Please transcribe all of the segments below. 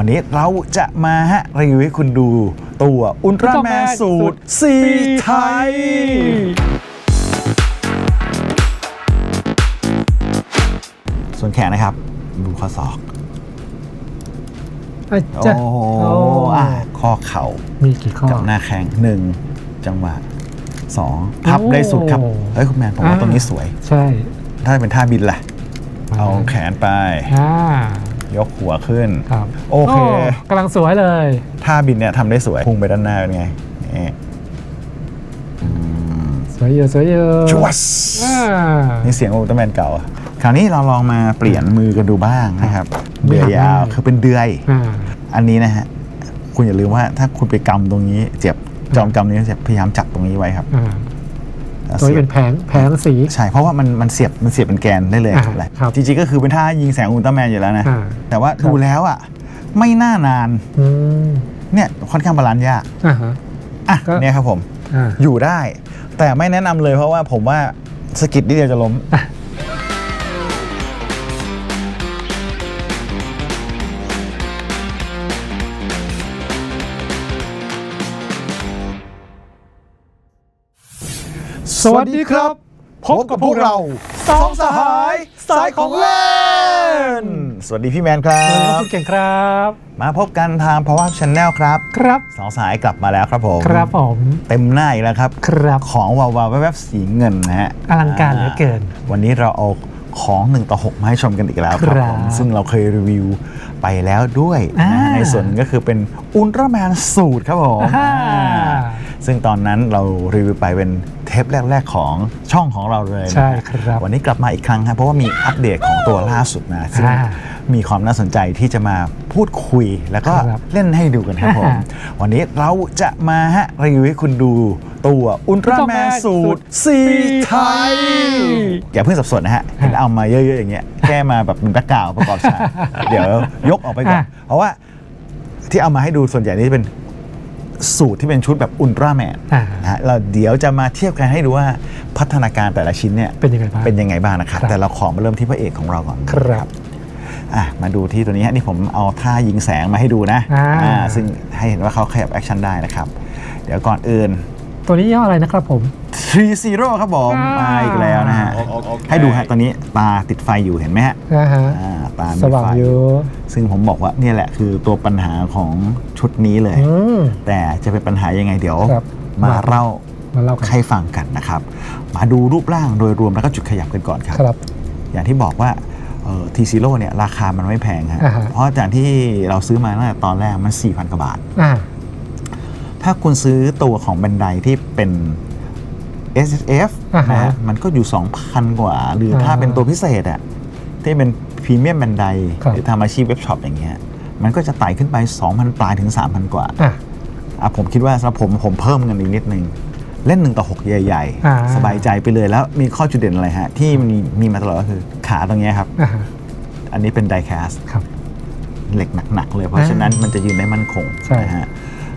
วันนี้เราจะมาฮะรีวิวให้คุณดูตัวอุลตร้าแมน Ultraman สูตรสูตรสีไทย ส่วนแขนนะครับ ดูข้อศอกอะโอ้จ้ะโหโอ้อะข้อเข่า มีกี่ข้อ กับหน้าแข้งหนึ่งจังหวะสองพับได้สุดครับ โอ้เฮ้ย คุณแมนผมว่าอ่า ตรงนี้สวย ใช่ ถ้าเป็นท่าบินล่ะ เอาแขนไป อ่า ยกหัวขึ้น ครับโอเค กำลังสวยเลย ท่าบินเนี่ยทำได้สวยพุ่งไปด้านหน้าเป็นไงนี่อืมสวยเยอะสวยเยอะชวสอ่านี่เสียงอุลตร้าแมนเก่าอะคราวนี้เราลองมาเปลี่ยนมือกันดูบ้างนะครับไม่เดือหักยาวง่ายคือเป็นเดือย อ่า อันนี้นะฮะ คุณอย่าลืมว่าถ้าคุณไปกำตรงนี้เจ็บจอมกำนี้เจ็บพยายามจับตรงนี้ไว้ครับ อ่า แล้วตัวนี้เสียเป็บนแผงแผงสี ใช่ เพราะว่ามันมันเสียบมันเสียบเป็นแกนได้เลยอ่าแหละครับจริงๆก็คือเป็นท่ายิงแสงอุลตร้าแมนอยู่แล้วนะอ่าแต่ว่าครับดูแล้วอะไม่น่านานอืมเนี่ยค่อนข้างบาลานซ์ยากอ่าฮะอะก็เนี่ยครับผมอ่าอยู่ได้ แต่ไม่แนะนำเลยเพราะว่าผมว่าสกิดนิดเดียวจะล้ม สวัสดีครับพบกับพวกเราสองสหายสายของเล่น สวัสดีพี่แมนครัสวัสดีครับบคุณเก่งครับ มาพบกันทาง Power Up Channel ครับครับสองสหายกลับมาแล้วครับผมครับผมเต็มหน้าอีกแล้วครับ ครับของวาวๆแวบๆสีเงินนะฮะอลังการเหลือเกิน วันนี้เราเอาของ 1 ต่อ 6 มาให้ชมกันอีกแล้วครับครับผมซึ่งเราเคยรีวิว ไปแล้วด้วยนะอ่าในส่วนหนึ่งก็คือเป็นอุลตร้าแมนสูตรครับผมอ่าอ่าซึ่งตอนนั้นเรารีวิวไปเป็นเทปแรก ๆ ของช่องของเราเลยนะใช่ครับวันนี้กลับมาอีกครั้งครับเพราะว่ามีอัปเดตของตัวล่าสุดนะซึ่งอ่า มีความน่าสนใจที่จะมาพูดคุยแล้วก็ครับ เล่นให้ดูกันครับผมอ่าวันนี้เราจะมาฮะรีวิวให้คุณดูตัวอุลตร้าแมน Ultraman สูตรสีไทย อย่าเพิ่งสับสนนะฮะเห็นเอามาเยอะๆอย่างเงี้ยแค่มาแบบเป็นแบ็กกราวด์ประกอบฉากเดี๋ยวยกออกไปก่อน อะ เพราะว่าที่เอามาให้ดูส่วนใหญ่นี่จะเป็นสูตรที่เป็นชุดแบบอุลตร้าแมนอ่านะฮะเราเดี๋ยวจะมาเทียบกันให้ดูว่าพัฒนาการแต่ละชิ้นเนี่ยเป็นยังไงบ้าง เป็นยังไงบ้างนะครับ ครับ แต่เราขอมาเริ่มที่พระเอกของเราก่อน ครับ อะมาดูที่ตัวนี้ฮะนี่ผมเอาท่ายิงแสงมาให้ดูนะอ่า อ่าซึ่งให้เห็นว่าเขาขยับแอคชั่นได้นะครับ เดี๋ยวก่อนอื่น ตัวนี้ย่ออะไรนะครับผม 3 0 ครับผมอ่าม มาอีกแล้วนะฮะให้ดูฮะตอนนี้ตาติดไฟอยู่เห็นไหมฮะนะฮะ อ่าตามีสว่างไฟอยู่ซึ่งผมบอกว่าเนี่ยแหละคือตัวปัญหาของชุดนี้เลย อืม แต่จะเป็นปัญหายังไงเดี๋ยว ครับ มามาเล่ามาเล่ากันให้ฟังกันนะครับ มาดูรูปร่างโดยรวมแล้วก็จุดขยับกันก่อนครับ ครับ อย่างที่บอกว่า ทีซีโร่เนี่ยราคามันไม่แพงฮะอ่าฮะเพราะจากที่เราซื้อมาตั้งแต่ตอนแรกมัน 4,000 กว่าบาทอ่าถ้าคุณซื้อตัวของบันไดที่เป็น S F อ่าฮะนะฮะมันก็อยู่ 2,000 กว่า หรือถ้าอ่าเป็นตัวพิเศษอะที่เป็นพรีเมียมบันไดครับหรือทำอาชีพเว็บช็อปอย่างเงี้ยมันก็จะไต่ขึ้นไป 2,000 ปลายถึง 3,000 กว่าอะอะผมคิดว่าสำหรับผมผมเพิ่มเงินอีกนิดนึง เล่น1ต่อ6ใหญ่อ่า ๆ สบายใจไปเลยแล้วมีข้อจุดเด่นอะไรฮะ ที่มีมีมาตลอดก็คือขาตรงเนี้ยครับ อ่าฮะอันนี้เป็นไดแคสครับ เหล็กหนัก ๆ เลย เพราะอ่าฉะนั้นมันจะยืนได้มั่นคงใช่นะฮะ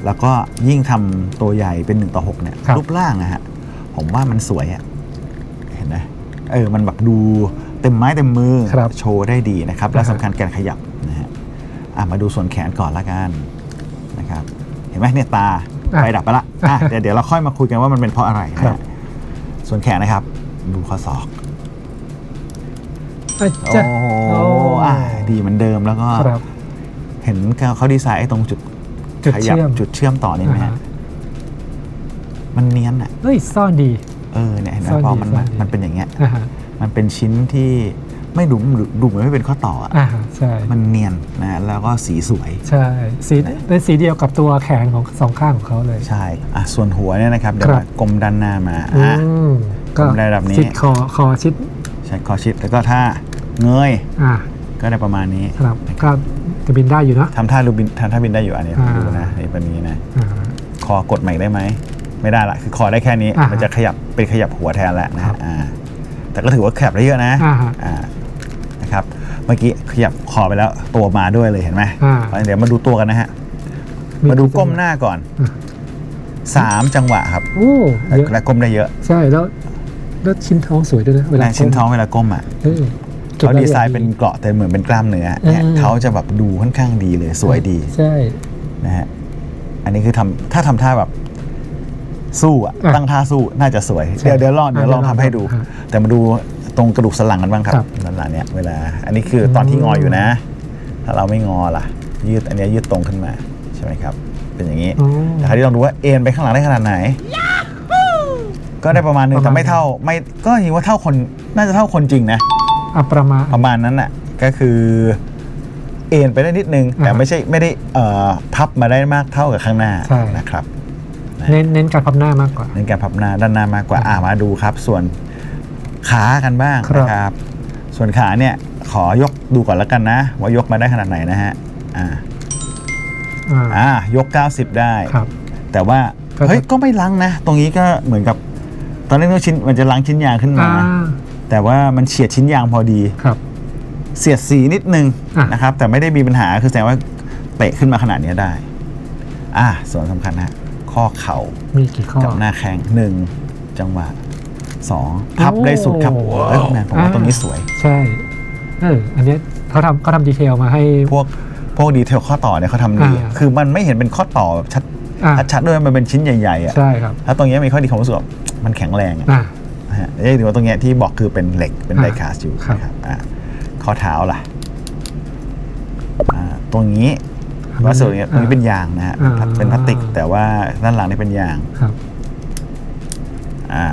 แล้วก็ยิ่งทำตัวใหญ่เป็น1ต่อ6เนี่ยครับ รูปร่างนะฮะผมว่ามันสวยอะเห็นไหมเออมันแบบดูเต็มไม้เต็มมือ ครับโชว์ได้ดีนะครับ และอ่าฮะ สำคัญการขยับนะฮะอะมาดูส่วนแขนก่อนละกันนะครับ เห็นไหมเนี่ยตาอะ ไฟดับไปละอะเดี๋ยวเดี๋ยวเราค่อยมาคุยกันว่ามันเป็นเพราะอะไรนะครัฮะบส่วนแขนนะครับ ดูข้อศอกอะโอ้จ้ะโหโอ้อะดีเหมือนเดิมแล้วก็ ครับ เห็นเขาดีไซน์ไอ้ตรงจุดจุดขยับเชื่อม จุดเชื่อมต่อนี่ไหมอ่าฮะฮะมันเนียนอะเฮ้ยซ่อนดี เออเนี่ยเห็นไหมซ่อนพอดีมันซ่อนดี มันเป็นอย่างเงี้ย อ่าฮะมันเป็นชิ้นที่ ไม่ดูดูดูเหมือนไม่เป็นข้อต่ออะอ่าฮะใช่มันเนียนนะแล้วก็สีสวย ใช่สีเป็นสีเดียวกับตัวแขนของสองข้างของเขาเลย ใช่อะส่วนหัวเนี่ยนะครับเดี๋ยวครับมากลมด้านหน้ามาอือะ มก็ผมได้แบบนี้ ชิดคอคอชิดใช้คอชิดแล้วก็ถ้าเงยอ่าก็ได้ประมาณนี้ครับก็จะบินได้อยู่เนอะ ทำท่าลูบินทำท่าบินได้อยู่อันนี้อ่า ดูนะนี่เป็นอย่างนี้นะ อ่า คอกดใหม่ได้ไหม ไม่ได้ละคือคอได้แค่นี้ อ่าฮะมันจะขยับเป็นขยับหัวแทนแล้วนะครัฮะบอ่าแต่ก็ถือว่าขยับได้เยอะนะอ่าฮะ อ่า นะครับ เมื่อกี้ขยับคอไปแล้วตัวมาด้วยเลยเห็นไหมอ่าเดี๋ยวมาดูตัวกันนะฮะมาดูก้มหน้าก่อนอะ สามจังหวะครับ โอ้เยอะและก้มได้เยอะใช่แล้วแล้วชิ้นท้องสวยด้วยนะเวลาแรงชิ้นท้องเวลาก้มอะ เออจุดเขาละดีไซน์เอียดเป็นเกราะแต่เหมือนเป็นกล้ามเนื้อเนี่ยอ่าเขาจะแบบดูค่อนข้างดีเลยสวยดีใช่ นะฮะ อันนี้คือทำถ้าทำท่าแบบ สู้อะอะตั้งท่าสู้น่าจะสวย ใช่เดี๋ยวเดี๋ยวลองอะเดี๋ยวลองเดี๋ยวลองทำให้ดูครับแต่มาดู ตรงกระดูกสันหลังกันบ้างครัครับบด้านหลังเนี่ยเวลา อันนี้คือตอนที่งออยู่นะ ถ้าเราไม่งอล่ะ ยืดอันเนี้ยยืดตรงขึ้นมาใช่ไหมครับ เป็นอย่างนี้อ๋อ แต่คราวนี้ลองดูว่าเอ็นไปข้างหลังได้ขนาดไหน ก็ได้ประมาณนึงประมาณ แต่ไม่เท่าไม่ก็ยิงว่าเท่าคนน่าจะเท่าคนจริงนะอะประมาณ ประมาณนั้นน่ะก็คือเอ็นไปได้นิดนึง แต่อ่าฮะไม่ใช่ไม่ได้เอ่อพับมาได้มากเท่ากับข้างหน้าใช่ นะครับเน้นเน้นการพับหน้ามากกว่า เน้นการพับหน้าด้านหน้ามากกว่าอ่ามาดูครับ ส่วน ขากันบ้างครับนะครับ ส่วนขาเนี่ยขอยกดูก่อนแล้วกันนะ ว่ายกมาได้ขนาดไหนนะฮะอ่าอ่าอ่ายก 90 ได้ครับ แต่ว่าก็จะเฮ้ยก็ไม่ล้างนะ ตรงนี้ก็เหมือนกับ ตอนแรกนึกว่าชิ้นมันจะล้างชิ้นยางขึ้นมาอ่าแต่ว่ามันเฉียดชิ้นยางพอดีครับ เสียดสีนิดนึงอะนะครับ แต่ไม่ได้มีปัญหาคือแสดงว่าเตะขึ้นมาขนาดนี้ได้ อะส่วนสำคัญนะข้อเข่ามีกี่ข้อกับหน้าแข้งหนึ่งจังหวะ สองพับได้สุดครับโอ้เอ้ยคุณแมนผมว่าอ่าตรงนี้สวย ใช่เอออันเนี้ยเขาทำเขาทำดีเทลมาให้ พวกพวกดีเทลข้อต่อเนี่ยเขาทำดี อ่าคือมันไม่เห็นเป็นข้อต่อแบบชัดอ่า ชัดๆด้วยมันเป็นชิ้นใหญ่ๆอะใช่ครับแล้วตรงเนี้ยมีข้อดีของรู้สึกว่ามันแข็งแรงอะอ่านะฮะเอ้ยถือว่าตรงเนี้ยที่บอกคือเป็นเหล็กเป็นอ่าไดคาสอยู่ครับ นะครับอะข้อเท้าล่ะอ่าตรงนี้วัสดุเนี่ยตรงนี้เป็นยางนะฮะอ่า เป็นพลาสติก แต่ว่าด้านหลังนี่เป็นยางครับ อ่า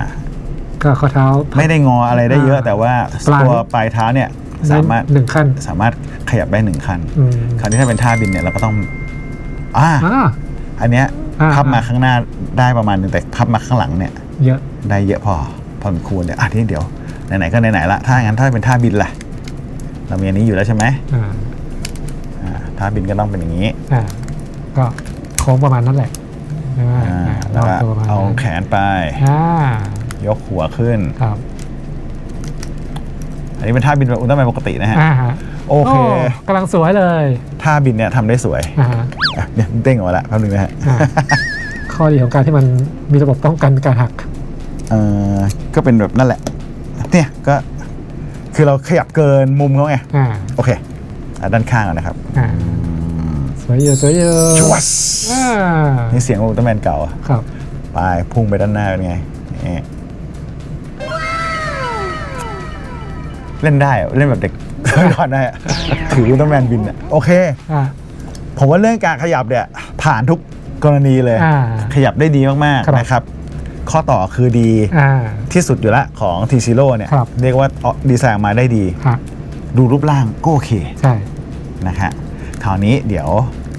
ก็ข้อเท้า ไม่ได้งออะไรได้เยอะอ่าแต่ว่าปลายตัวปลายเท้าเนี่ยสามารถหนึ่งขั้นสามารถขยับได้หนึ่งขั้นอืมคราวนี้ถ้าเป็นท่าบินเนี่ยเราก็ต้องอ่าอ่าอันเนี้ยอ่าพับมาข้างหน้าได้ประมาณหนึงแต่พับมาข้างหลังเนี่ย เยอะได้เยอะพอพอสมควรเลยอะทีนี้เดี๋ยวไหนๆก็ไหนๆละถ้างั้นถ้าเป็นท่าบินล่ะ เรามีอันนี้อยู่แล้วใช่ไหมอ่าอ่าท่าบินก็ต้องเป็นอย่างนี้อ่าก็โค้งประมาณนั้นแหละใช่ไหมอ่าอ่าแล้วก็วางตัวประมาณเอานั้นแขนไปอ่า ยกหัวขึ้น ครับอันนี้เป็นท่าบินแบบอุลตร้าแมนปกตินะฮะ อ่าฮะโอเค กำลังสวยเลยท่าบินเนี่ยทำได้สวยอ่าฮะอะเนี่ยเด้งออกมาละแป๊บนึงนะฮะอ่าข้อดีของการที่มันมีระบบป้องกันการหัก เออก็เป็นแบบนั่นแหละ เนี่ยก็คือเราขยับเกินมุมเขาไง อ่า โอเคอะด้านข้างก่อนนะครับอ่า สวยเยอะสวยเยอะจวสอ่านี่เสียงอุลตร้าแมนเก่าอะครับ ไปพุ่งไปด้านหน้าเป็นไงนี่ เล่นได้อะเล่นแบบเด็กก่อนได้อะถืออุลตร้าแมนบินอะโอเค อ่า ผมว่าเรื่องการขยับเนี่ยผ่านทุกกรณีเลย อ่าขยับได้ดีมากครับ ๆนะครับ ข้อต่อคือดีอ่า ที่สุดอยู่ละของ t ีซีโร่เนี่ย ครับ เรียกว่าดีไซน์ออกมาได้ดี ฮะดูรูปร่างก็โอเคใช่ นะฮะคราวนี้เดี๋ยว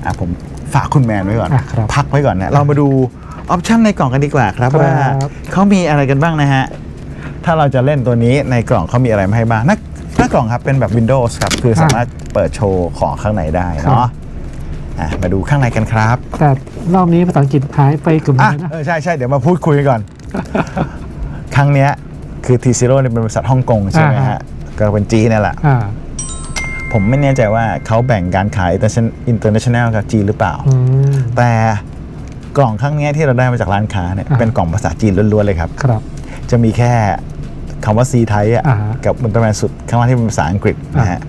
อะผมฝากคุณแมนไว้ก่อน อะครับพักไว้ก่อนนะ เรามาดูออปชันในกล่องกันดีกว่าครับครับ ว่าเขามีอะไรกันบ้างนะฮะ ถ้าเราจะเล่นตัวนี้ในกล่องเขามีอะไรมาให้บ้างหน้าหน้ากล่องครับเป็นแบบ Windows ครับ คือสามารถเปิดโชว์ของข้างในได้เนาะอะมาดูข้างในกันครับแต่รอบนี้ภาษาอังกฤษหายไปเกือบหมดอะเลยนะ เออใช่ใช่เดี๋ยวมาพูดคุยกันก่อน ครั้งเนี้ยคือ T Zero เนี่ยเป็นบริษัทฮ่องกงใช่ไหมอ่าฮะก็เป็นจีนนี่แหละ อ่าผมไม่แน่ใจว่าเขาแบ่งการขาย international กับจีนหรือเปล่า อืม แต่กล่องครั้งเนี้ยที่เราได้มาจากร้านค้าเนี่ยอ่า เป็นกล่องภาษาจีนล้วนๆเลยครับ ครับ จะมีแค่ คำว่า C ไทยอะอ่าฮะกับอุลตร้าแมนสุดข้างล่างที่เป็นภาษาอังกฤษนะฮะ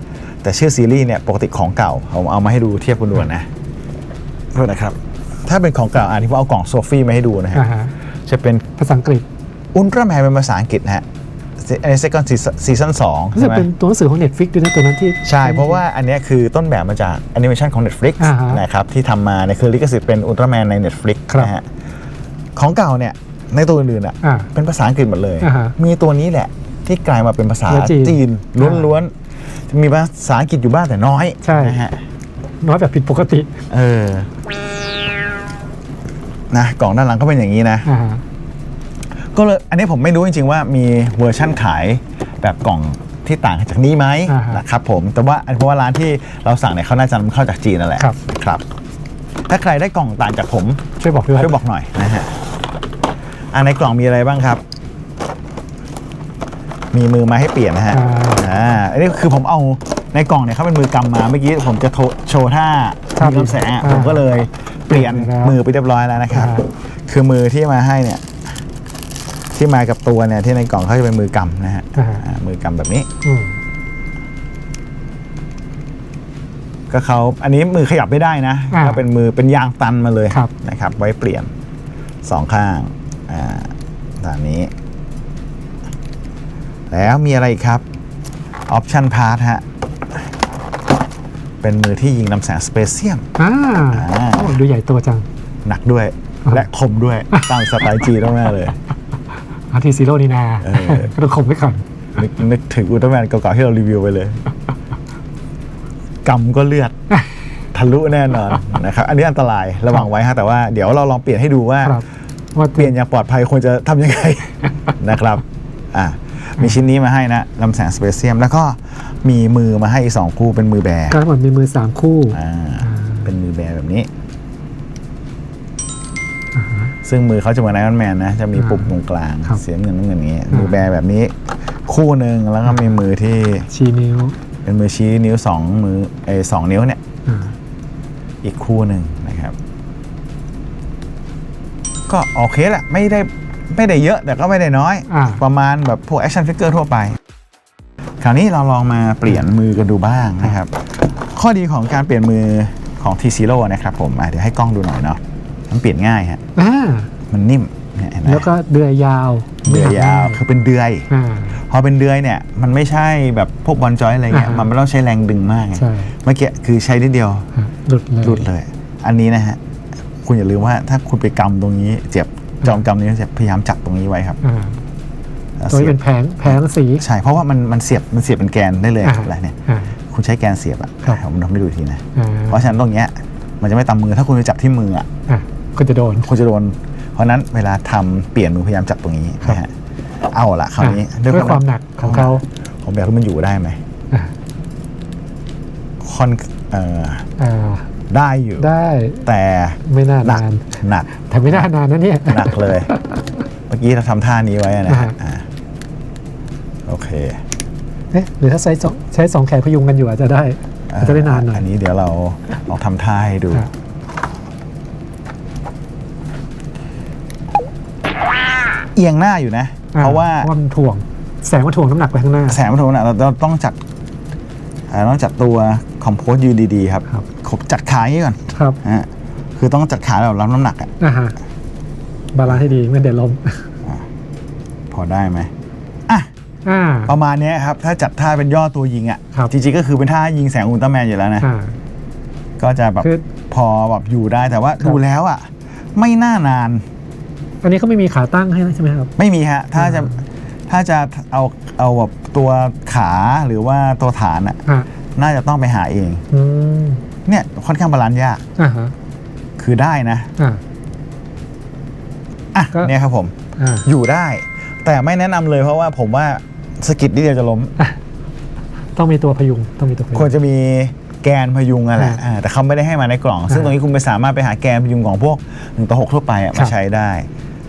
แต่ชื่อซีรีส์เนี่ยปกติของเก่าผมเอามาให้ดูเทียบกันดูนะโทษนะครับ ถ้าเป็นของเก่าอ่านที่ว่าเอากล่องโซฟี่มาให้ดูนะฮะอ่าฮะ จะเป็นภาษาอังกฤษอุลตร้าแมนเป็นภาษาอังกฤษนะฮะอันนี้ second season ซีซั่นสองรู้สึใช่กไหม เป็นตัวหนังสือของ Netflix ด้วยนะตัวนั้นที่ ใช่ เพราะว่าอันเนี้ยคือต้นแบบมาจากแอนิเมชันของ Netflix อ่าฮะนะครับที่ทำมาเนี่ยคือลิขสิทธิ์เป็นอุลตร้าแมนใน Netflix ครับ นะฮะของเก่าเนี่ย ในตัวอื่นๆอะอ่า เป็นภาษาอังกฤษหมดเลย อ่าฮะมีตัวนี้แหละ ที่กลายมาเป็นภาษาภาษาจีนจีนล้วนๆมีภาษาอังกฤษอยู่บ้างแต่น้อยใช่ นะฮะน้อยแบบผิดปกติเออนะกล่องด้านหลังก็เป็นอย่างนี้นะ อ่าฮะ ก็เลยอันนี้ผมไม่รู้จริง ๆ ว่ามีเวอร์ชั่นขายแบบกล่องที่ต่างจากนี้ไหมอ่าฮะนะครับผมแต่ว่าเพราะว่าร้านที่เราสั่งเนี่ยเขาน่าจะนำเข้าจากจีนนั่นแหละครับ ครับ ถ้าใครได้กล่องต่างจากผมช่วยบอกด้วยช่วยบอกหน่อยนะฮะ อันในกล่องมีอะไรบ้างครับ มีมือมาให้เปลี่ยนนะฮะอ่าอ่า อันนี้คือผมเอาในกล่องเนี่ยเขาเป็นมือกำมาเมื่อกี้ผมจะโทโชว์ท่าครับมีลำแสงอะอ่าผมก็เลยเปลี่ยนครับมือไปเรียบร้อยแล้วนะครับอ่าคือมือที่มาให้เนี่ย ที่มากับตัวเนี่ยที่ในกล่องเขาจะเป็นมือกำนะฮะอ่าฮะอ่ามือกำแบบนี้อืมก็เขาอันนี้มือขยับไม่ได้นะอ่าก็เป็นมือเป็นยางตันมาเลยครับนะครับ ไว้เปลี่ยนสองข้าง อ่าตามนี้ แล้วมีอะไรอีกครับออปชันพาร์ทฮะ เป็นมือที่ยิงลำแสงสเปเซียม อ่าอ่า โอ้ดูใหญ่ตัวจัง หนักด้วยอ่า และคมด้วยตั้งสไตล์จีต้องแม่เลย อาร์ทีซีโร่นี่นาเออ ก็ต้องข่มไว้ก่อน นึกนึกถึงอุลตร้าแมนเก่าๆที่เรารีวิวไปเลย กำก็เลือด ทะลุแน่นอนนะครับ อันนี้อันตรายระวังไว้ฮะแต่ว่าเดี๋ยวเราลองเปลี่ยนให้ดูว่า ครับ ว่าเปลี่ยนอย่างปลอดภัยควรจะทำยังไง นะครับอะมีชิ้นนี้มาให้นะลำแสงสเปเซียม แล้วก็มีมือมาให้อีกสองคู่เป็นมือแบร์การหมดมีมือสามคู่อ่าอ่าเป็นมือแบร์แบบนี้ซึ่งมือเขาจะเหมือนไอรอนแมนนะ จะมีปุ่มตรงกลาง ครับเสียเงินน้ำเงินอย่างนี้อ่ามื มือแบร์แบบนี้คู่หนึ่งแล้วก็มีมือที่ชี้นิ้วเป็นมือชี้นิ้วสองมือไอ้สองนิ้วเนี่ย อ่าอีกคู่หนึ่งนะครับ ก็โอเคแหละไม่ได้ไม่ได้เยอะแต่ก็ไม่ได้น้อย อ่า ประมาณแบบพวกแอคชั่นฟิกเกอร์ทั่วไป คราวนี้เราลองมาเปลี่ยนมือกันดูบ้างนะครับ ข้อดีของการเปลี่ยนมือของ T Zero นะครับผมอะเดี๋ยวให้กล้องดูหน่อยเนาะมันเปลี่ยนง่ายฮะอ่ามันนิ่มเนี่ยเห็นไหมแล้วก็เดือยยาวเดือยยาวไม่หักคือเป็นเดือย อ่า พอเป็นเดือยเนี่ยมันไม่ใช่แบบพวกบอลจอยอะไรเงี้ยอ่าฮะมันไม่ต้องใช้แรงดึงมากไงใช่ เมื่อกี้คือใช้นิดเดียวอะหลุดเลย หลุดเลย อันนี้นะฮะ คุณอย่าลืมว่าถ้าคุณไปกำตรงนี้เจ็บจอมกำนี้เจ็บพยายามจับตรงนี้ไว้ครับอ่าแล้วตัวนี้เสียเป็บนแผงแผงสีใช่เพราะว่ามันมันเสียบมันเสียบเป็นแกนได้เลยอ่าอะไรเนี่ยอ่าคุณใช้แกนเสียบอะครับผมทำให้ดูอีกทีนะอ่าเพราะฉะนั้นตรงเนี้ยมันจะไม่ตำมือถ้าคุณไปจับที่มืออะอะก็จะโดนคุณจะโดน เพราะฉะนั้นเวลาทำเปลี่ยนมือพยายามจับตรงนี้ครับนะฮะเอาละคราวนี้อะด้วยความหนักของเขาผมอยากให้มันอยู่ได้ไหมอะค่อนเอ่ออ่า ได้อยู่ ได้แต่ไม่น่าหนักนานหนักแต่ไม่น่านานนะเนี่ยหนักเลย เมื่อกี้เราทำท่านี้ไว้นะฮะอ่าอ่าโอเคเอ๊ะหรือถ้าใช้สองใช้สองแขนพยุงกันอยู่อาจจะได้อาจจะได้นานหน่อยอันนี้เดี๋ยวเราลองทำท่าให้ดู ครับ เอียงหน้าอยู่นะอ่เพราะว่าเพราะว่ามันถ่วงแสงมันถ่วงน้ำหนักไปข้างหน้า แสงมันถูกนะเราเราต้องจัดอ่าต้องจัดตัวคอมโพสยืนดีๆครับ ครับ ขบจัดขาอย่างนี้ก่อนครับฮะคือต้องจัดขาแบบรับน้ำหนักอะอ่าฮะบาลานซ์ให้ดีไม่งั้นเดี๋ยวล้มพอได้ไหมอะอ่า ประมาณเนี้ยครับ ถ้าจัดท่าเป็นย่อตัวยิงอะครับ จริงๆก็คือเป็นท่ายิงแสงอุลตร้าแมนอยู่แล้วนะ อ่า ก็จะแบบคือพอแบบอยู่ได้แต่ว่าครับ ดูแล้วอะไม่น่านานอันนี้เขาไม่มีขาตั้งให้นะใช่ไหมครับ ไม่มีฮะ ถ้าจะอ่า ถ้าจะเอาเอาแบบตัวขาหรือว่าตัวฐานอะอ่าน่าจะต้องไปหาเอง อืม เนี่ยค่อนข้างบาลานซ์ยาก อ่าฮะคือได้นะ อ่า อะก็ เนี่ยครับผม อ่า อยู่ได้ แต่ไม่แนะนำเลยเพราะว่าผมว่าสกิดนิดเดียวจะล้ม ต้องมีตัวพยุงต้องมีตัวพยุง ควรจะมีแกนพยุงอะแหละอ่า อ่าแต่เขาไม่ได้ให้มาในกล่อง ซึ่งอ่าตรงนี้คุณไปสามารถไปหาแกนพยุงของพวก1ต่อ6ทั่วไปอะครัมาบใช้ได้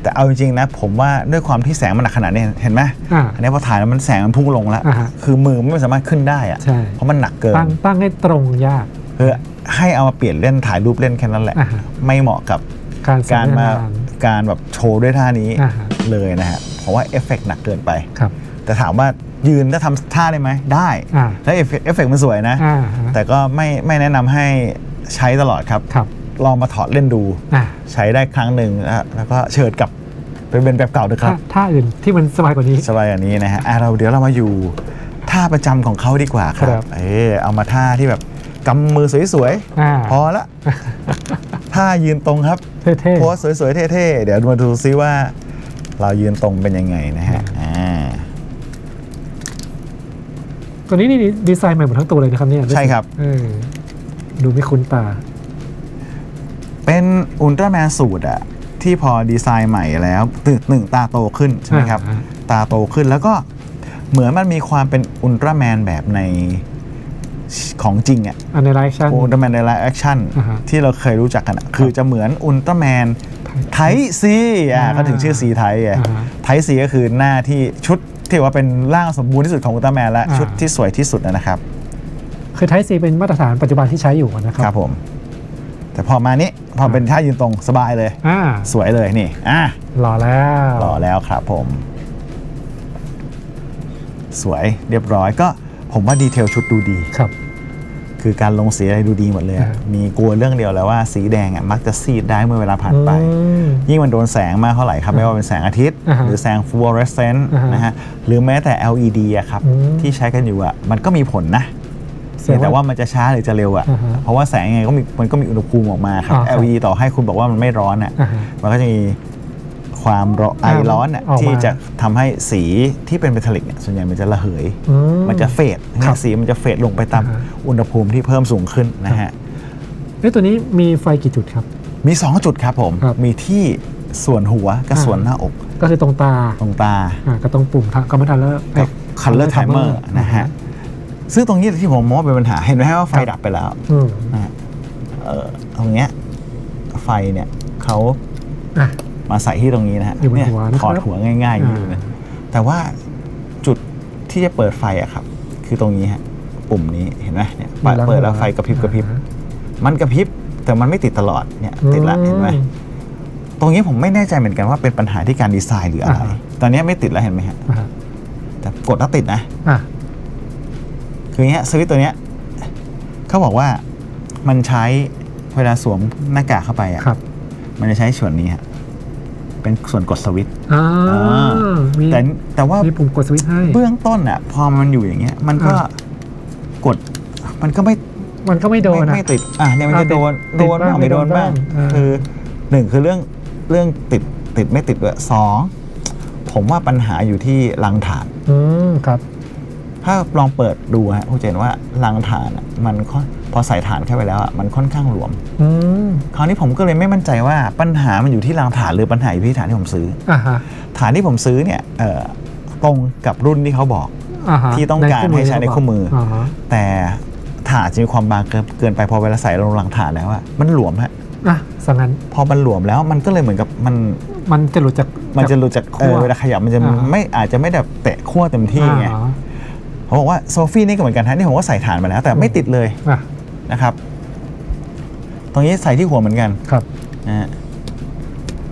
แต่เอาจริงๆนะ ผมว่าด้วยความที่แสงมันหนักขนาดนี้เห็นไหมอ่าอันนี้พอถ่ายแล้วมันแสงมันพุ่งลงแล้ว อ่าฮะคือมือมันไม่สามารถขึ้นได้อะใช่ เพราะมันหนักเกิน ตั้งตั้งให้ตรงยาก คือให้เอามาเปลี่ยนเล่นถ่ายรูปเล่นแค่นั้นแหละ อ่าฮะไม่เหมาะกับการการมาสัญญณการแบบโชว์ด้วยท่านี้อ่าฮะ เลยนะฮะเพราะว่าเอฟเฟกต์หนักเกินไป ครับ แต่ถามว่ายืนแล้วทำท่าได้ไหมได้อ่า แล้วเอฟเฟกต์เอฟเฟกต์มันสวยนะ อ่าฮะแต่ก็ไม่ไม่แนะนำให้ใช้ตลอดครับ ครับลองมาถอดเล่นดู อ่าใช้ได้ครั้งหนึ่งนะแล้วก็เชิญกลับไปเป็นแบบเก่าด้วยคท่ารับท่าอื่นที่มันสบายกว่านี้ สบายอย่างนี้นะฮะอะเราเดี๋ยวเรามาอยู่ท่าประจำของเขาดีกว่าครัครับบ เออเอามาท่าที่แบบ กำมือสวยอ่าๆ พอละท่ายืนตรงครับ เท่โพสสวยๆ เท่ๆ เดี๋ยวมาดูซิว่า เรายืนตรงเป็นยังไงนะฮะ อ่า ๆ ตัวนี้นี่ดีไซน์ใหม่หมดทั้งตัวเลยนะครับเนี่ยใช่ครับ เออดูไม่คุ้นตา เป็นอุลตร้าแมนสูตรอะที่พอดีไซน์ใหม่แล้วหนึ่งหนึ่งตาโตขึ้นใช่ไหมครับ อ่าตาโตขึ้นแล้วก็เหมือนมันมีความเป็นอุลตร้าแมนแบบใน ของจริงอะอันในไลฟ์ชั่น อุลตร้าแมนในไลฟ์แอคชั่นอ่าฮะที่เราเคยรู้จักกันอะคือจะเหมือนอุลตร้าแมนไทซีอะอ่าเขาถึงชื่อซีไทอะอ่าฮะไทซีก็คือหน้าที่ชุดที่ว่าเป็นร่างสมบูรณ์ที่สุดของอุลตร้าแมนและอ่า ชุดที่สวยที่สุดนะครับ คือไทซีเป็นมาตรฐานปัจจุบันที่ใช้อยู่นะคครัรับผม แต่พอมานี้พอเป็นท่ายืนตรงสบายเลย อ่าสวยเลยนี่อะหล่อแล้วหล่อแล้วครับผม สวยเรียบร้อยก็ผมว่าดีเทลชุดดูดี ครับ คือการลงสีอะไรดูดีหมดเลยอะอ่ามีกลัวเรื่องเดียวแล้วว่าสีแดงอะมักจะซีดได้เมื่อเวลาผ่านไปอืมยิ่งมันโดนแสงมากเท่าไหร่ครับ ไม่ว่าเป็นแสงอาทิตย์ อ่าฮะหรือแสงฟลูออเรสเซนต์อ่าฮะนะฮะหรือแม้แต่ LED อะครับ อืมที่ใช้กันอยู่อะมันก็มีผลนะเสียแต่ว่ามันจะช้าหรือจะเร็วอะอ่าฮะเพราะว่าแสงยังไงก็มีมันก็มีอุณหภูมิออกมาครับ อ่าครับ LED ต่อให้คุณบอกว่ามันไม่ร้อนอะอ่าฮะ มันก็จะมี ความร้อนไออ่าร้อนอะออกมาที่จะทำให้สีที่เป็นเมทัลลิกเนี่ยส่วนใหญ่มันจะระเหย อืมันจะเฟดครับสีมันจะเฟดลงไปตามอ่าฮะ อุณหภูมิที่เพิ่มสูงขึ้นนะฮะ เอ้ตัวนี้มีไฟกี่จุดครับ มี 2 จุดครับผม ครับมีที่ส่วนหัวกับอ่า ส่วนหน้าอกก็คือตรงตาตรงตา อ่าก็ตรงปุ่มกรรมฐานแล้วกับ color timer นะฮะ ซึ่งตรงนี้ที่ผมมองว่าเป็นปัญหา เห็นไหมฮะว่าไฟดับไปแล้วอืมนะฮะเอ่อตรงเนี้ยไฟเนี่ยเขาอะ มาใส่ที่ตรงนี้นะฮะอยู่บนเนี่ยหัวนะครับถอดหัวง่ายๆอย่างนี้อ่าเลยแต่ว่าจุดที่จะเปิดไฟอะครับ คือตรงนี้ฮะปุ่มนี้เห็นไหมเนี่ยเปิดเปิดแล้วไฟกระพริบกระพริบ มันกระพริบแต่มันไม่ติดตลอดเนี่ยติดละเห็นไหม ตรงนี้ผมไม่แน่ใจเหมือนกันว่าเป็นปัญหาที่การดีไซน์หรืออะไร อ่าฮะ ตอนนี้ไม่ติดแล้วเห็นไหมฮะ อ่าฮะแต่กดแล้วติดนะ อะ คืออย่างเงี้ยสวิตช์ตัวเนี้ยเขาบอกว่ามันใช้เวลาสวมหน้ากากเข้าไปอะ ครับ มันจะใช้ส่วนนี้ฮะ เป็นส่วนกดสวิตช์อ่าอ่ามีแต่แต่ว่ามีปุ่มกดสวิตช์ให้ เบื้องต้นอะ พอมันอยู่อย่างเงี้ย มันก็อ่ากด มันก็ไม่มันก็ไม่โดนไม่นะไม่ติดอะเนี่ยมันอ่าจะโดนติดโดนบ้างบ้างไม่โดนบ้างไม่โดนบ้างอ่า คือหนึ่งคือเรื่องเรื่องติดติดไม่ติดด้วยสองผมว่าปัญหาอยู่ที่รังฐาน อืมครับ ถ้าลองเปิดดูฮะคุณจะเห็นว่ารังฐานอะมันค่อน พอใส่ฐานเข้าไปแล้วอะมันค่อนข้างหลวมอืมคราวนี้ผมก็เลยไม่มั่นใจว่าปัญหามันอยู่ที่รังฐานหรือปัญหาอยู่ที่ฐานที่ผมซื้ออ่าฮะฐานที่ผมซื้อเนี่ยเอ่อตรงกับรุ่นที่เขาบอกอ่าฮะที่ต้องการให้ใช้ในคู่มืออ่าฮะแต่ฐานจะมีความบางเกินเกินไปพอเวลาใส่ลงรังฐานแล้วอะมันหลวมฮะอะสังงั้นพอมันหลวมแล้วมันก็เลยเหมือนกับมันมันจะหลุดจากมันจะหลุดจากเอขั้อเวลาขยับมันจะอ่าไม่อาจจะไม่แบบแตะขั้วเต็มที่ไงอ่าเขาบอกว่าโซฟี่นี่ก็เหมือนกันฮะนี่ผมก็ใส่ฐานมาแล้วแต่ไม่ติดเลยอะ นะครับ ตรงนี้ใส่ที่หัวเหมือนกันครับ นะฮะ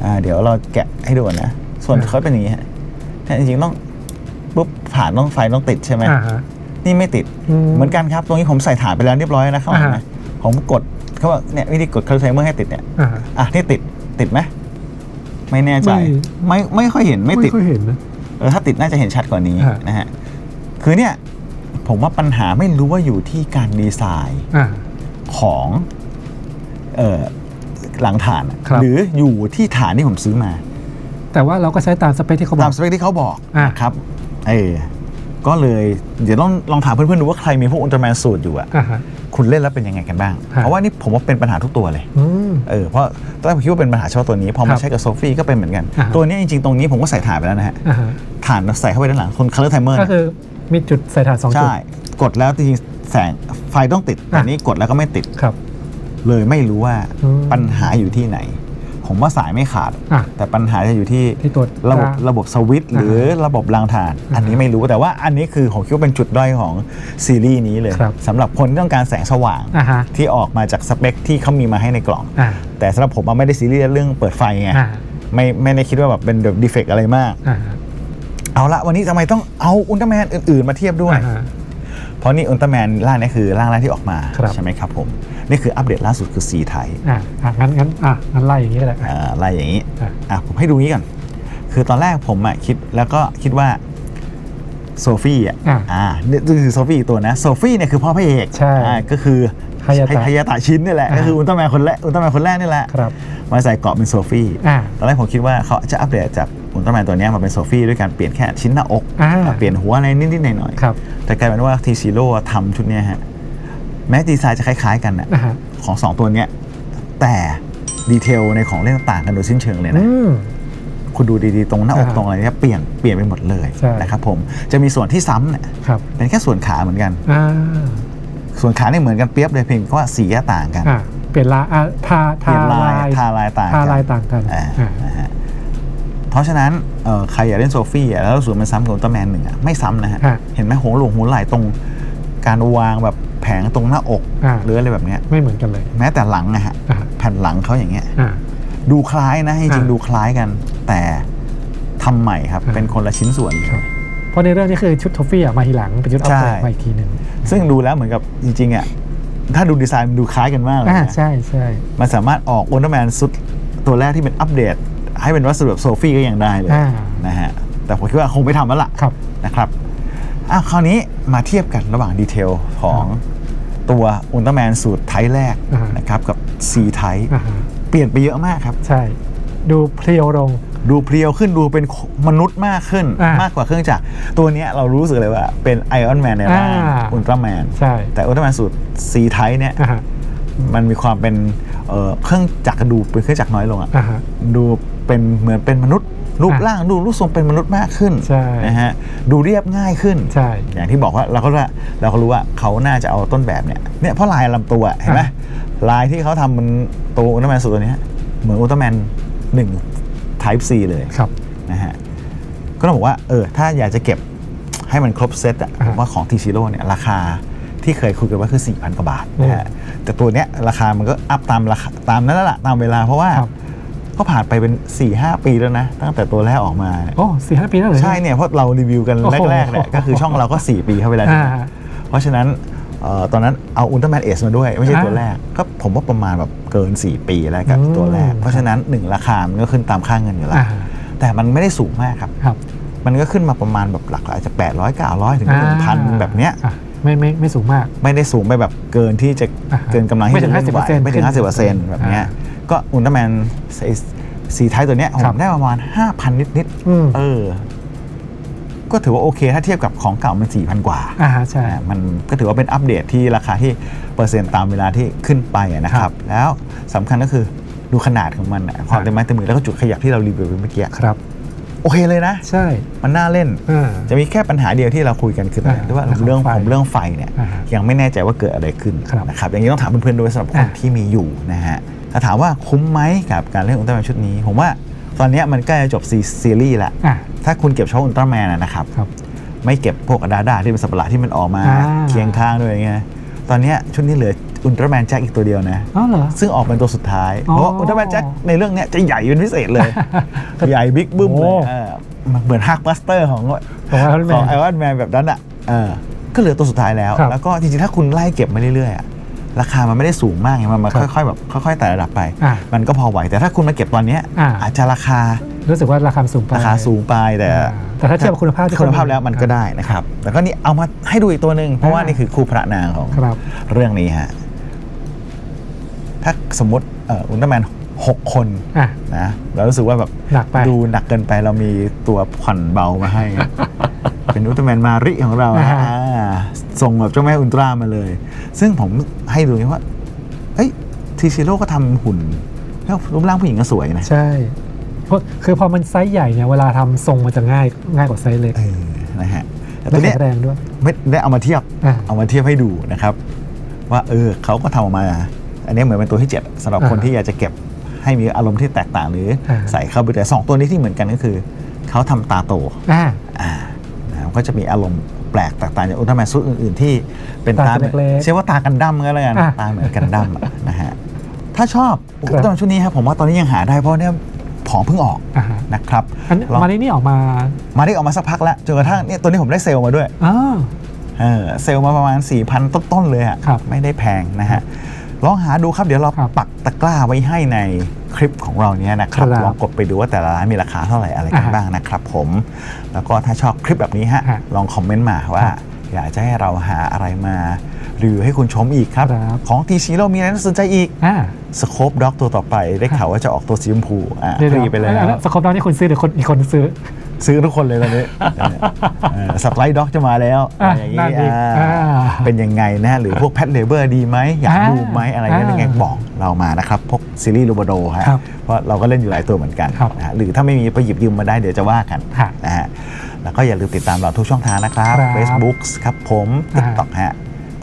อ่าเดี๋ยวเราแกะให้ดูก่อนนะ ส่วนอ่าเขาเป็นอย่างนี้ฮะแต่จริงๆต้องปุ๊บฐานต้องไฟต้องติดใช่ไหมอ่าฮะ นี่ไม่ติดอืมเหมือนกันครับ ตรงนี้ผมใส่ฐานไปแล้วเรียบร้อยนะข้างหลังอ่านะฮะผมกดเขาว่าเนี่ยวิธีกดคาร์ไทเมอร์ให้ติดเนี่ยอ่าฮะ อะนี่ติดติดไหมไม่แน่ใจไม่ไม่ไม่ค่อยเห็นไม่ติด ค่อยเห็นนะ เออถ้าติดน่าจะเห็นชัดกว่านี้ฮะ นะฮะ คือเนี่ย ผมว่าปัญหาไม่รู้ว่าอยู่ที่การดีไซน์ อ่า ของเอ่อหลังฐานอะครับหรืออยู่ที่ฐานที่ผมซื้อมา แต่ว่าเราก็ใช้ตามสเปคที่เขาบอตากมสเปคที่เขาบอกอะนะครับเออก็เลยเดี๋ยวลองลองถามเพื่อนๆดูว่าใครมีพวกอุลตร้าแมนสูตรอยู่อะอ่าฮะคุณเล่นแล้วเป็นยังไงกันบ้างฮะเพราะว่านี่ผมว่าเป็นปัญหาทุกตัวเลยอืมเออเพราะตอนแรกผมคิดว่าเป็นปัญหาเฉพาะตัวนี้พอครัมาบใช้กับโซฟี่ก็เป็นเหมือนกันอ่าฮะตัวนี้จริงๆตรงนี้ผมก็ใส่ฐานไปแล้วนะฮะอ่าฮะฐานใส่เข้าไปด้านหลังคนคัลเลอร์ไทเมอร์ก็คือมีจุดใส่ฐานสองจุดใช่กดแล้วจริงๆ แสงไฟต้องติดแต่อะนี้กดแล้วก็ไม่ติดครับ เลยไม่รู้ว่าอืมปัญหาอยู่ที่ไหน ผมว่าสายไม่ขาดอะแต่ปัญหาจะอยู่ที่ที่ตัวระบบกลางระบบสวิตช์หรือระบบรางถ่านอ่าฮะอันนี้ไม่รู้แต่ว่าอันนี้คือผมคิดว่าเป็นจุดด้อยของซีรีส์นี้เลยครับสำหรับคนที่ต้องการแสงสว่างอ่าฮะที่ออกมาจากสเปคที่เขามีมาให้ในกล่องอ่าแต่สำหรับผมอะไม่ได้ซีรีส์เรื่องเปิดไฟไงอ่าไม่ไม่ได้คิดว่าแบบเป็นแบบดีเฟกอะไรมากอ่าฮะเอาละวันนี้ทำไมต้องเอาอุลตร้าแมนอื่น ๆ มาเทียบด้วยอ่าฮะ เพราะนี่อุลตร้าแมนร่างนี้คือร่างแรกที่ออกมาครับ ใช่ไหมครับผมนี่คืออัปเดตล่าสุดคือ C ไทยอ่าอ่างั้นงั้นอะงั้นไล่อย่างนี้ก็ได้อะอ่าไล่อย่างนี้อะอะผมให้ดูนี้ก่อนคือตอนแรกผมอะคิดแล้วก็คิดว่าโซฟี่อะอะ อ่านี่คือโซฟี่อีกตัวนะโซฟี่เนี่ยคือพ่อพระเอกใช่อ่าก็คือฮายาตะฮายาตะชิ้นนี่แหละอ่าก็คืออุลตร้าแมนคนแรกอุลตร้าแมนคนแรกนี่แหละครับ มาใส่เกราะเป็นโซฟี่ อ่าตอนแรกผมคิดว่าเขาจะอัปเดตจาก อุลตร้าแมนตัวเนี้ยมาเป็นโซฟี่ด้วยการเปลี่ยนแค่ชิ้นหน้าอกอ่าเปลี่ยนหัวอะไรนิดๆหน่อยๆครับแต่กลายเป็นว่าทีซีโร่ทำชุดเนี้ยฮะแม้ดีไซน์จะคล้ายๆกันนะอ่าฮะของสองตัวเนี้ยแต่ดีเทลในของเล่นต่างกันโดยสิ้นเชิงเลยนะอืมคุณดูดีๆ ตรงหน้าอกอ่าตรงอะไรเนี่ยเปลี่ยนเปลี่ยนไปหมดเลยใช่นะครับผมจะมีส่วนที่ซ้ำเนี่ยครับเป็นแค่ส่วนขาเหมือนกันอ่าส่วนขาเนี่ยเหมือนกันเปรียบเลยเพียงแค่ว่าสีแค่ต่างกันอ่าเปลี่ยนลายอ่าทาเปลี่ทายนลาลายยทาลายต่างทากันลายต่างกันอ่าอ่านะฮะ เพราะฉะนั้นเอ่อใครอยากเล่นโซฟี่อะแล้วรู้สึกมันซ้ำกับอุลตร้าแมนหนึ่งอะไม่ซ้ำนะฮะฮะ เห็นไหมหัวหลวงหัวไหล่ตรงการวางแบบแผงตรงหน้าอกอ่าหรืออะไรแบบเนี้ยไม่เหมือนกันเลย แม้แต่หลังนะฮะอ่าแผ่นหลังเขาอย่างเงี้ยอ่าดูคล้ายนะจริงอ่าๆดูคล้ายกัน แต่ทำใหม่ครับอ่าเป็นคนละชิ้นส่วนเลยครับเพราะในเรื่องนี้คือชุดทอฟฟี่อะมาทีหลังเป็นชุดอัปเกรดใช่มาอีกทีหนึ่งซึ่งดูแล้วเหมือนกับจริงๆอะถ้าดูดีไซน์มันดูคล้ายกันมากเลยอ่านะใช่ใช่มันสามารถออกอุลตร้าแมนสุดตัวแรกที่เป็นอัปเดต ให้เป็นวัสดุแบบโซฟี่ก็ยังได้เลยอ่า นะฮะแต่ผมคิดว่าคงไม่ทำแล้วล่ะครับ นะครับอ้าวคราวนี้มาเทียบกันระหว่างดีเทลของตัวอุลตร้าแมนสูตรไทป์แรกอ่าฮะนะครับกับ C ไทป์อ่าฮะ เปลี่ยนไปเยอะมากครับ ใช่ ดูเพรียวลง ดูเพรียวขึ้นดูเป็นมนุษย์มากขึ้น อ่ามมากกว่าเครื่องจักรตัวเนี้ยเรารู้สึกเลยว่าเป็นไอออนแมนในร่างอ่าอุลตร้าแมนใช่แต่อุลตร้าแมนสูตร C ไทป์เนี่ยอ่าฮะ มันมีความเป็นเอ่อเครื่องจักรดูเป็นเครื่องจักรน้อยลงอะอ่าฮะ ดูเป็นเหมือนเป็นมนุษย์ รูปอะร่างดูรูปทรงเป็นมนุษย์มากขึ้นใช่ นะฮะดูเรียบง่ายขึ้น ใช่ อย่างที่บอกว่าเราก็ว่าเราก็รู้ว่าเขาน่าจะเอาต้นแบบเนี่ยเนี่ยเพราะลายลำตัวเห็นไหมอะ ลายที่เขาทำมันตัวอุลตร้าแมนสูตรตัวเนี้ยเหมือนอุลตร้าแมนหนึ่ง Type C เลยครับ นะฮะก็ต้องบอกว่าเออถ้าอยากจะเก็บให้มันครบเซตอะอ่า ผมว่าของทีชิโร่เนี่ยราคา ที่เคยคุยกันว่าคือ 4,000 กว่าบาทนะฮะแต่ตัวเนี้ยราคามันก็อัพตามราคาตามนั้นแล้วล่ะตามเวลาเพราะว่าครับ ก็ผ่านไปเป็น4-5ปีแล้วนะ ตั้งแต่ตัวแรกออกมาเนี่ยโอ้สี่ห้าปีแล้วเหรอ ใช่เนี่ยเพราะเรารีวิวกันโอ้โห แรกๆเนี่ยก็คือช่องเราก็ 4 ปีเข้าไปแล้วอ่าเพราะฉะนั้นเอ่อตอนนั้นเอาอุลตร้าแมนเอสมาด้วย ไม่ใช่อ่าตัวแรก ก็ผมว่าประมาณแบบเกิน 4 ปีแล้วกับอืมตัวแรก เพราะฉะนั้น 1 ราคามันก็ขึ้นตามค่าเงินอยู่แล้ว อ่า แต่มันไม่ได้สูงมากครับ ครับ มันก็ขึ้นมาประมาณแบบหลักอาจจะ 800 900 ถึงอ่า1,000 แบบเนี้ยอะ ไม่ไม่ไม่สูงมาก ไม่ได้สูงไปแบบเกินที่จะอ่าเกินกำลังไม่ที่ถึจะงเล่นไหว50%ไม่ถึงขึ้น50%แบบเนี้ยอ่าก็อุลตร้าแมนสีไทยตัวเนี้ยผครัมบได้ประมาณ 5,000 นิดอืมๆเออ ก็ถือว่าโอเคถ้าเทียบกับของเก่ามัน 4,000 กว่า อ่าใช่ อ่ามันก็ถือว่าเป็นอัปเดตที่ราคาที่เปอร์เซ็นต์ตามเวลาที่ขึ้นไปอะนะคครัรับบแล้วสำคัญก็คือดูขนาดของมันอะความเต็มไม้เต็มมือแล้วก็จุดขยับที่เรารีวิวไปเมื่อกี้ครับ โอเคเลยนะ ใช่ มันน่าเล่น อ่า จะมีแค่ปัญหาเดียวที่เราคุยกันคืออ่าหรือว่าเรื่องเรื่องไฟผมเรื่องไฟเนี่ยอ่าฮะยังไม่แน่ใจว่าเกิดอะไรขึ้นครับนะครับอย่างนี้ต้องถามเพื่อนๆด้วยสำหรับคนอ่า ที่มีอยู่นะฮะถ้าถามว่าคุ้มไหมกับการเล่นอุลตร้าแมนชุดนี้ ผมว่าตอนเนี้ยมันใกล้จะจบซีซีรีส์แล้วอะถ้าคุณเก็บเฉพาะอุลตร้าแมนนะครับ ครับ ไม่เก็บพวกดาดาที่เป็นสัตว์ประหลาดที่มันออกมาอ่า เคียงข้างด้วยไง ตอนเนี้ยชุดนี้เหลืออุลตร้าแมนแจ็คอีกตัวเดียวนะ อ๋อเหรอ ซึ่งออกเป็นตัวสุดท้าย อ๋อเพราะว่าอุลตร้าแมนแจ็คในเรื่องเนี้ยจะใหญ่เป็นพิเศษเลย ใหญ่บิ๊กบึ้มเลยโอ้ เออเหมือนฮักบัสเตอร์ของของไอรอนแมของนไอรอนแมนแบบนั้นอะเออก็เหลือตัวสุดท้ายแล้ว ครับแล้วก็จริงๆ ถ้าคุณไล่เก็บมาเรื่อยๆอะราคามันไม่ได้สูงมากไงมันมาครับค่อยๆแบบค่อยๆไต่ระดับไป อะมันก็พอไหวแต่ถ้าคุณมาเก็บตอนเนี้ยอะ อาจจะราคา รู้สึกว่าราคาสูงไปราคาสูงไปแต่อ่าแต่ถ้าเทียบกับคุณภาพที่คุณภาพแล้วมันก็ได้นะครับแล้วก็นี่เอามาให้ดูอีกตัวหนึ่งเพราะว่าอ่านี่นี่คือคู่พระนางของครับเรื่องนี้ฮะถ้าสมมติเอ่ออุลตร้าแมนหกคนอะนะเรารู้สึกว่าแบบหนักไปดูหนักเกินไปเรามีตัวผ่อนเบามาให้ เป็นอุลตร้าแมนมาริของเราอ่าอ่าส่งแบบเจ้าแม่อุลตร้ามาเลย ซึ่งผมให้ดูว่าเฮ้ยทีชิโร่ก็ทำหุ่นแล้วรูปร่างผู้หญิงก็สวยนะใช่ เพราะคือพอมันไซส์ใหญ่เนี่ยเวลาทำทรงมันจะง่ายง่ายกว่าไซส์เล็กเออนะฮะแต่และตัวเนี้แข็ยงแรงด้วยไม่ได้เอามาเทียบอ่าเอามาเทียบให้ดูนะครับ ว่าเออเขาก็ทำออกมา อันนี้เหมือนเป็นตัวที่7สำหรับคนอ่าที่อยากจะเก็บให้มีอารมณ์ที่แตกต่างหรืออาใส่เข้าไปแต่สองตัวนี้ที่เหมือนกันก็คือเขาทำตาโตอ่าอ่านะมันก็จะมีอารมณ์แปลกแตกต่างจากอุลตร้าแมนซุดอื่นๆที่เป็นตาตาจะเล็กๆเชื่อว่าตากันดั้มก็แล้วกันอะตาเหมือนกันดั้มอะนะฮะถ้าชอบอุคลรับตร้าแมนชุดนี้ครับผมว่าตอนนี้ยังหาได้เพราะเนี่ย ของเพิ่งออกอ่าฮะนะครับอันนี้ลองมานี่นี่ออกมามาได้ออกมาสักพักแล้วจนกระทั่งเนี่ยตัวนี้ผมได้เซลล์มาด้วยอ๋อเออเซลล์มาประมาณ 4,000 ต้นๆเลยอะครับไม่ได้แพงนะฮะลองหาดูครับเดี๋ยวเราครับปักตะกร้าไว้ให้ในคลิปของเราเนี้ยนะครับครับลองกดไปดูว่าแต่ละร้านมีราคาเท่าไหร่อะไรกันอ่าบ้างนะครับผม แล้วก็ถ้าชอบคลิปแบบนี้ฮะฮะลองคอมเมนต์มาว่าครับอยากจะให้เราหาอะไรมา รีวิวให้คุณชมอีกครับ ครับ ของทีซีโร่มีอะไรน่าสนใจอีกอ่าสโคปด็อกตัวต่อไปได้ข่าวว่าจะออกตัวสีชมพูอะเดี๋ยวรีไปแล้วอันนั้นสกอปดาวนี่คุณซื้อหรือคนอีกคนซื้อ ซื้อทุกคนเลยตอนนี้สไลด์ด็อกจะมาแล้วอะอะไรอย่างนั่นี้นดิอ่าอ่าเป็นยังไงนะหรือพวกแพทเลเบอร์ดีไหมอยากอ่าดูไหมอะไรเงี้ยอ่ายังไงบอกเรามานะครับพวกซีรีส์ลูบโดฮะครับเพราะเราก็เล่นอยู่หลายตัวเหมือนกันครับนะฮะหรือถ้าไม่มีไปหยิบยืมมาได้เดี๋ยวจะว่ากันฮะนะฮะแล้วก็อย่าลืมติดตามเราทุกช่องทางนะครับ ครับ Facebook ครับผม อ่า TikTok ฮะ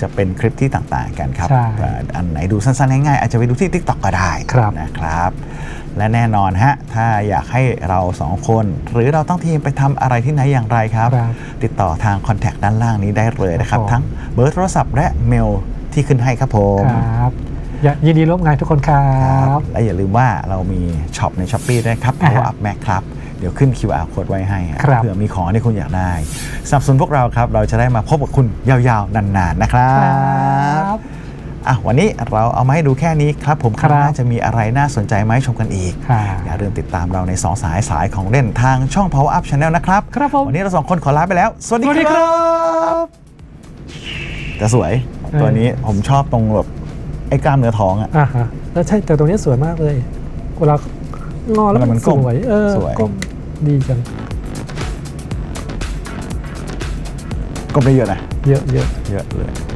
จะเป็นคลิปที่ต่างๆกันครับ ใช่อ่าอันไหนดูสั้นๆ ง่ายๆ อาจจะไปดูที่ TikTok ก็ได้ครับ นะครับ และแน่นอนฮะ ถ้าอยากให้เราสองคน หรือเราต้องทีมไปทำอะไรที่ไหนอย่างไรครับ ครับ ติดต่อทางคอนแทคด้านล่างนี้ได้เลยนะครับ ครับผม ทั้งเบอร์โทรศัพท์และเมลที่ขึ้นให้ครับผม ครับอย่ายินดีร่วมงานทุกคนครัครับบและอย่าลืมว่าเรามีช็อปใน s h อ p e e ด้วยครับ อ่า Power Up Mac ครับ เดี๋ยวขึ้น QR code ไว้ให้ฮะครับเผื่อมีของที่คุณอยากได้สนับสนุนพวกเราครับ เราจะได้มาพบกับคุณยาวๆ นานๆ นะครับครับอะวันนี้เราเอามาให้ดูแค่นี้ครับผมครับน่าจะมีอะไรน่าสนใจมาให้ชมกันอีกค่ะอย่าลืมติดตามเราในสองสายสายของเล่นทางช่อง Power Up Channel นะครับ ครับผมวันนี้เราสองคนขอลาไปแล้ว สวัสดีสวัสดีคครัรับแต่สวยเออตัวนี้ผมชอบตรงแบบไอ้กล้ามเนื้อท้องอะอ่าฮะแล้วใช่แต่ตรงนี้สวยมากเลยเวลางอแล้วมันมันมันก้สมวยเออสวยก้ม ดีจัง ก็ได้เยอะนะ เยอะเยอะ เยอะเลย